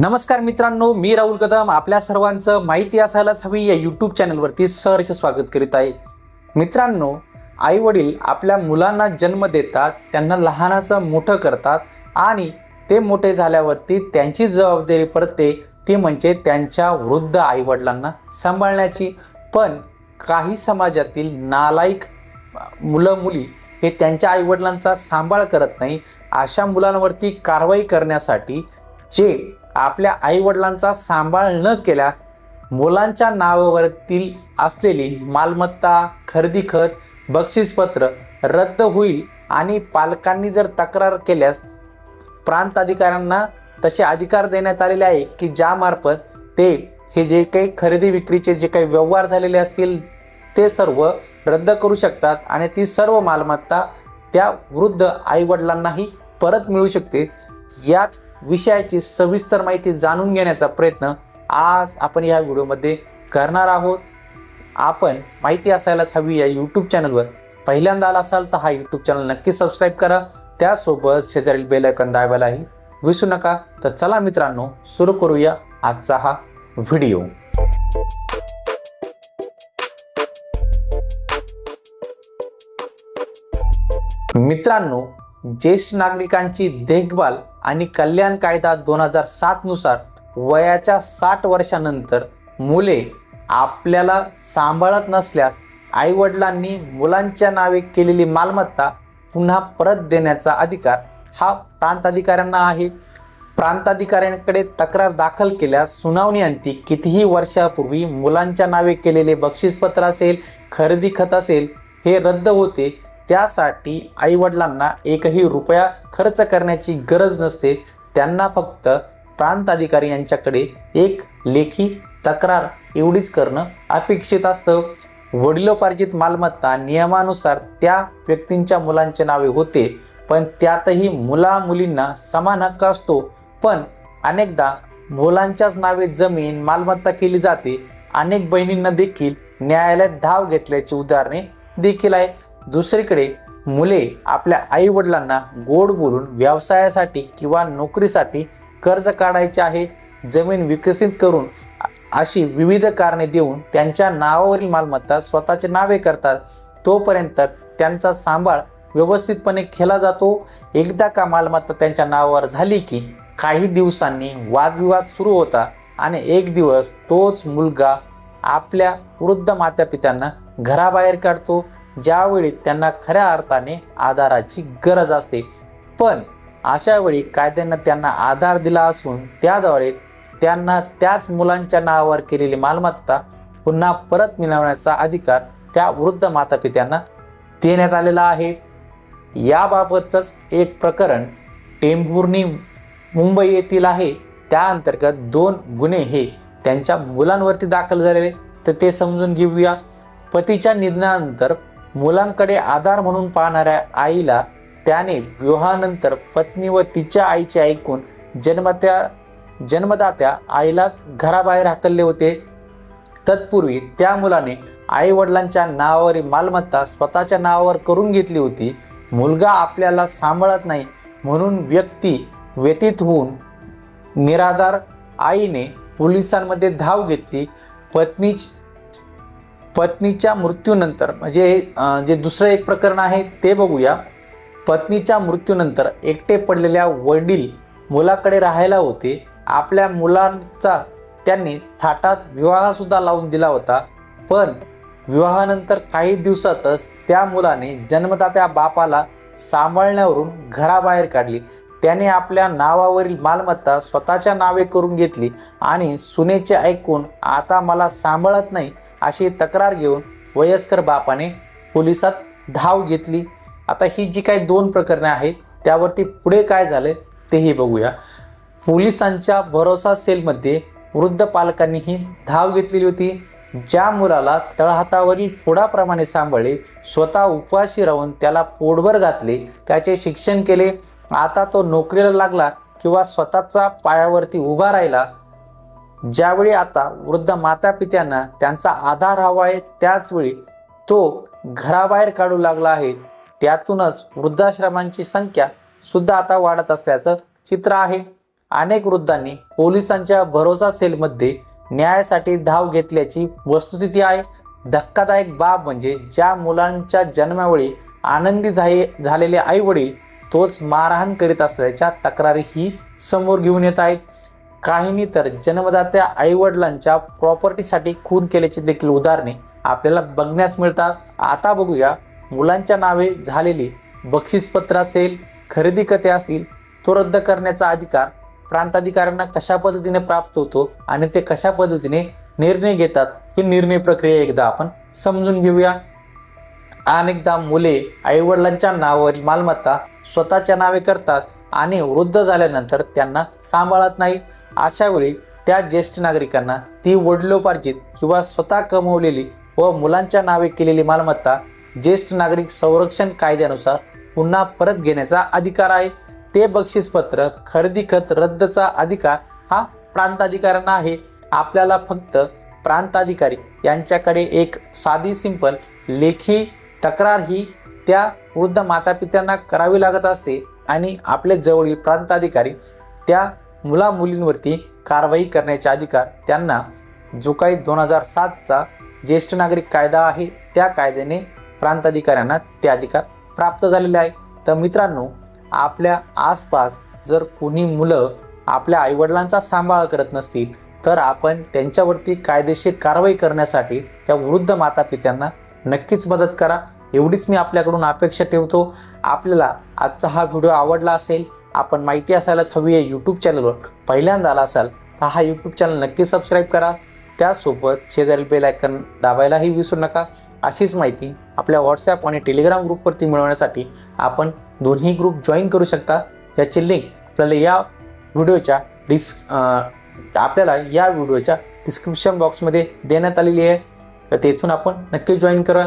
नमस्कार मित्रांनो मी राहुल कदम. आपल्या सर्वांचं माहिती असायलाच हवी या यूट्यूब चॅनलवरती सहर्ष स्वागत करीत आहे. मित्रांनो आई वडील आपल्या मुलांना जन्म देतात त्यांना लहानाचं मोठं करतात आणि ते मोठे झाल्यावरती त्यांची जबाबदारी पडते. ती म्हणजे त्यांच्या वृद्ध आईवडिलांना सांभाळण्याची. पण काही समाजातील नालायक मुलं मुली हे त्यांच्या आईवडिलांचा सांभाळ करत नाही. अशा मुलांवरती कारवाई करण्यासाठी जे आपल्या आईवडिलांचा सांभाळ न केल्यास मुलांच्या नावावरतील असलेली मालमत्ता खरेदी खत बक्षीसपत्र रद्द होईल आणि पालकांनी जर तक्रार केल्यास प्रांत अधिकाऱ्यांना तसे अधिकार देण्यात आलेले आहे की ज्यामार्फत ते हे जे काही खरेदी विक्रीचे जे काही व्यवहार झालेले असतील ते सर्व रद्द करू शकतात आणि ती सर्व मालमत्ता त्या वृद्ध आईवडिलांनाही परत मिळू शकते. याच विषयाची सविस्तर माहिती जाणून घेण्याचा प्रयत्न आज आपण या व्हिडिओमध्ये करणार आहोत. आपण माहिती असायलाच हवी या यूट्यूब चॅनलवर पहिल्यांदा आला असाल तर हा यूट्यूब चॅनल नक्की सबस्क्राईब करा. त्यासोबत शेजारील बेलायकन दाबायलाही विसरू नका. तर चला मित्रांनो सुरू करूया आजचा हा व्हिडिओ. मित्रांनो ज्येष्ठ नागरिकांची देखभाल आणि कल्याण कायदा दोन हजार सातनुसार वयाच्या साठ वर्षानंतर मुले आपल्याला सांभाळत नसल्यास आईवडिलांनी मुलांच्या नावे केलेली मालमत्ता पुन्हा परत देण्याचा अधिकार हा प्रांताधिकाऱ्यांना आहे. प्रांताधिकाऱ्यांकडे तक्रार दाखल केल्यास सुनावणी अंती कितीही वर्षापूर्वी मुलांच्या नावे केलेले बक्षीसपत्र असेल खरेदी खत असेल हे रद्द होते. त्यासाठी आईवडिलांना एकही रुपया खर्च करण्याची गरज नसते. त्यांना फक्त प्रांत अधिकारी यांच्याकडे एक लेखी तक्रार एवढीच करणं अपेक्षित असतं. वडिलोपार्जित मालमत्ता नियमानुसार त्या व्यक्तींच्या मुलांचे नावे होते पण त्यातही मुला मुलींना समान हक्क असतो. पण अनेकदा मुलांच्याच नावे जमीन मालमत्ता केली जाते. अनेक बहिणींना देखील न्यायालयात धाव घेतल्याची उदाहरणे देखील आहे. दुसरीकडे मुले आपल्या आई वडिलांना गोड बोलून व्यवसायासाठी किंवा नोकरीसाठी कर्ज काढायचे आहे जमीन विकसित करून अशी विविध कारणे देऊन त्यांच्या नावावरील मालमत्ता स्वतःचे नावे करतात. तोपर्यंत त्यांचा सांभाळ व्यवस्थितपणे केला जातो. एकदा का मालमत्ता त्यांच्या नावावर झाली की काही दिवसांनी वादविवाद सुरू होता आणि एक दिवस तोच मुलगा आपल्या वृद्ध मातापित्यांना घराबाहेर काढतो. ज्यावेळी त्यांना खऱ्या अर्थाने आधाराची गरज असते. पण अशा वेळी कायद्यानं त्यांना आधार दिला असून त्याद्वारे त्यांना त्याच मुलांच्या नावावर केलेली मालमत्ता पुन्हा परत मिळवण्याचा अधिकार त्या वृद्ध मातापित्यांना देण्यात आलेला आहे. याबाबतच एक प्रकरण टेंभुर्णी मुंबई येथील आहे. त्या अंतर्गत दोन गुन्हे हे त्यांच्या मुलांवरती दाखल झालेले तर ते समजून घेऊया. पतीच्या निधनानंतर मुलांकडे आधार म्हणून पाहणाऱ्या आईला त्याने विवाहानंतर पत्नी व तिच्या आईचे ऐकून जन्मत्या जन्मदात्या आईलाच घराबाहेर हाकलले होते. तत्पूर्वी त्या मुलाने आई वडिलांच्या नावावरील मालमत्ता स्वतःच्या नावावर करून घेतली होती. मुलगा आपल्याला सांभाळत नाही म्हणून व्यक्ती व्यतीत होऊन निराधार आईने पोलिसांमध्ये धाव घेतली. पत्नीच पत्नीच्या मृत्यूनंतर म्हणजे जे दुसरं एक प्रकरण आहे ते बघूया. पत्नीच्या मृत्यूनंतर एकटे पडलेल्या वडील मुलाकडे राहायला होते. आपल्या मुलांचा त्यांनी थाटात विवाहसुद्धा लावून दिला होता. पण विवाहानंतर काही दिवसातच त्या मुलाने जन्मदात्या बापाला सांभाळण्यावरून घराबाहेर काढली. त्याने आपल्या नावावरील मालमत्ता स्वतःच्या नावे करून घेतली आणि सुनेचे ऐकून आता मला सांभाळत नाही अशी तक्रार घेऊन वयस्कर बापाने पोलिसात धाव घेतली. आता ही जी काही दोन प्रकरणे आहेत त्यावरती पुढे काय झाले तेही बघूया. पोलिसांच्या भरोसा सेलमध्ये वृद्ध पालकांनीही धाव घेतलेली होती ज्या मुलाला तळहातावरील फोडाप्रमाणे सांभाळले स्वतः उपवाशी राहून त्याला पोटभर घातले त्याचे शिक्षण केले आता तो नोकरीला लागला किंवा स्वतःचा पायावरती उभा राहिला ज्यावेळी आता वृद्ध माता पित्यांना त्यांचा आधार हवा आहे त्याचवेळी तो घराबाहेर काढू लागला आहे. त्यातूनच वृद्धाश्रमांची संख्या सुद्धा आता वाढत असल्याचं चित्र आहे. अनेक वृद्धांनी पोलिसांच्या भरोसा सेलमध्ये न्यायासाठी धाव घेतल्याची वस्तुस्थिती आहे. धक्कादायक बाब म्हणजे ज्या मुलांच्या जन्मावेळी आनंदी झाले झालेले आई वडील तोच मारहाण करीत असल्याच्या तक्रारीही समोर घेऊन येत आहेत. काहींनी तर जन्मदात्या आईवडिलांच्या प्रॉपर्टीसाठी खून केल्याची देखील उदाहरणे आपल्याला बघण्यास मिळतात. आता बघूया मुलांच्या नावे झालेली बक्षीसपत्र असेल खरेदी कथे असतील तो रद्द करण्याचा अधिकार प्रांताधिकाऱ्यांना कशा पद्धतीने प्राप्त होतो आणि ते कशा पद्धतीने निर्णय घेतात ही निर्णय प्रक्रिया एकदा आपण समजून घेऊया. अनेकदा मुले आईवडिलांच्या नावावरील मालमत्ता स्वतःच्या नावे करतात आणि वृद्ध झाल्यानंतर त्यांना सांभाळत नाही. अशावेळी त्या ज्येष्ठ नागरिकांना ती वडिलोपार्जित किंवा स्वतः कमवलेली व मुलांच्या नावे केलेली मालमत्ता ज्येष्ठ नागरिक संरक्षण कायद्यानुसार पुन्हा परत घेण्याचा अधिकार आहे. ते बक्षीसपत्र खरेदी खत रद्दचा अधिकार हा प्रांताधिकाऱ्यांना आहे. आपल्याला फक्त प्रांताधिकारी यांच्याकडे एक साधी सिंपल लेखी तक्रार ही त्या वृद्ध मातापित्यांना करावी लागत असते आणि आपले जवळील प्रांताधिकारी त्या मुला मुलींवरती कारवाई करण्याचे अधिकार त्यांना जो काही दोन हजार सातचा ज्येष्ठ नागरिक कायदा आहे त्या कायद्याने प्रांताधिकाऱ्यांना ते अधिकार प्राप्त झालेले आहे. तर मित्रांनो आपल्या आसपास जर कोणी मुलं आपल्या आईवडिलांचा सांभाळ करत नसतील तर आपण त्यांच्यावरती कायदेशीर कारवाई करण्यासाठी त्या वृद्ध मातापित्यांना नक्कीच मदत करा. एवढीच मी आपल्याकडून अपेक्षा ठेवतो. आपल्याला आजचा हा व्हिडिओ आवडला असेल आपण माहिती असायलाच हवी आहे यूट्यूब चॅनलवर पहिल्यांदा आला असाल तर हा यूट्यूब चॅनल नक्की सबस्क्राईब करा. त्यासोबत शेजारील बेल आयकन दाबायलाही विसरू नका. अशीच माहिती आपल्या व्हॉट्सॲप आणि टेलिग्राम ग्रुपवरती मिळवण्यासाठी आपण दोन्ही ग्रुप जॉईन करू शकता. ज्याची लिंक आपल्याला या व्हिडिओच्या डिस् आपल्याला या व्हिडिओच्या डिस्क्रिप्शन बॉक्समध्ये देण्यात आलेली आहे. तर तेथून आपण नक्की जॉईन करा.